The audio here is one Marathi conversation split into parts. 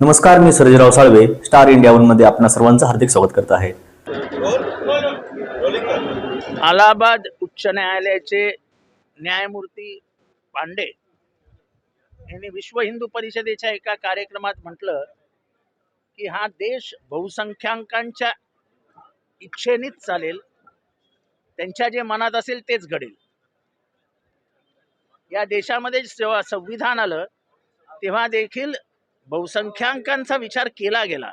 नमस्कार मी सर्जराव साळवे स्टार इंडिया वनमध्ये आपणा सर्वांचं हार्दिक स्वागत करत आहे. अलाहाबाद उच्च न्यायालयाचे न्यायमूर्ती पांडे यांनी विश्व हिंदू परिषदेच्या एका कार्यक्रमात म्हटलं की हा देश बहुसंख्याकांच्या इच्छेनेच चालेल. त्यांच्या जे मनात असेल तेच घडेल. या देशामध्ये जेव्हा संविधान आलं तेव्हा देखील बहुसंख्याकांचा विचार केला गेला.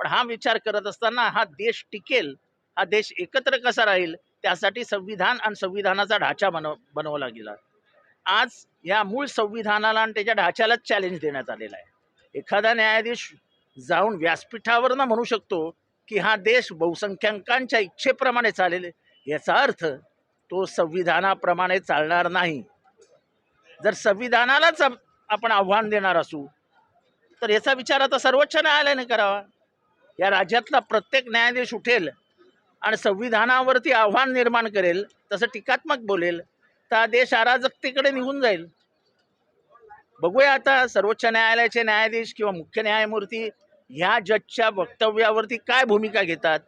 पण हा विचार करत असताना हा देश टिकेल हा देश एकत्र कसा राहील त्यासाठी संविधान आणि संविधानाचा ढाचा बनव बनवला गेला. आज या मूळ संविधानाला आणि त्याच्या ढाच्यालाच चॅलेंज देण्यात आलेला आहे. एखादा न्यायाधीश जाऊन व्यासपीठावरनं म्हणू शकतो की हा देश बहुसंख्याकांच्या इच्छेप्रमाणे चालेल. याचा अर्थ तो संविधानाप्रमाणे चालणार नाही. जर संविधानालाच आपण आव्हान देणार असू तर याचा विचार आता सर्वोच्च न्यायालयाने करावा. या राज्यातला प्रत्येक न्यायाधीश उठेल आणि संविधानावरती आव्हान निर्माण करेल तसं टीकात्मक बोलेल तर हा देश अराजकतेकडे निघून जाईल. बघूया आता सर्वोच्च न्यायालयाचे न्यायाधीश किंवा मुख्य न्यायमूर्ती ह्या जजच्या वक्तव्यावरती काय भूमिका घेतात?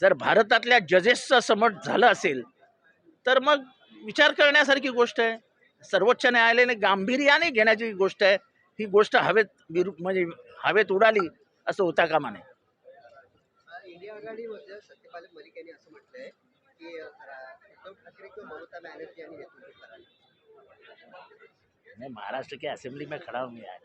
जर भारतातल्या जजेसचं समट झालं असेल तर मग विचार करण्यासारखी गोष्ट आहे. सर्वोच्च न्यायालयाने गांभीर्याने घेण्याची गोष्ट आहे. ही गोष्ट हवेत विरु म्हणजे हवेत उडाली असं होता कामा नये. इंडिया आघाडीमध्ये सत्यपाल मलिक यांनी असं म्हटलंय की उद्धव ठाकरे किंवा ममता बॅनर्जी यांनी नेतृत्व करावे मैं महाराष्ट्र के असेंबली में खड़ा हूँ यार.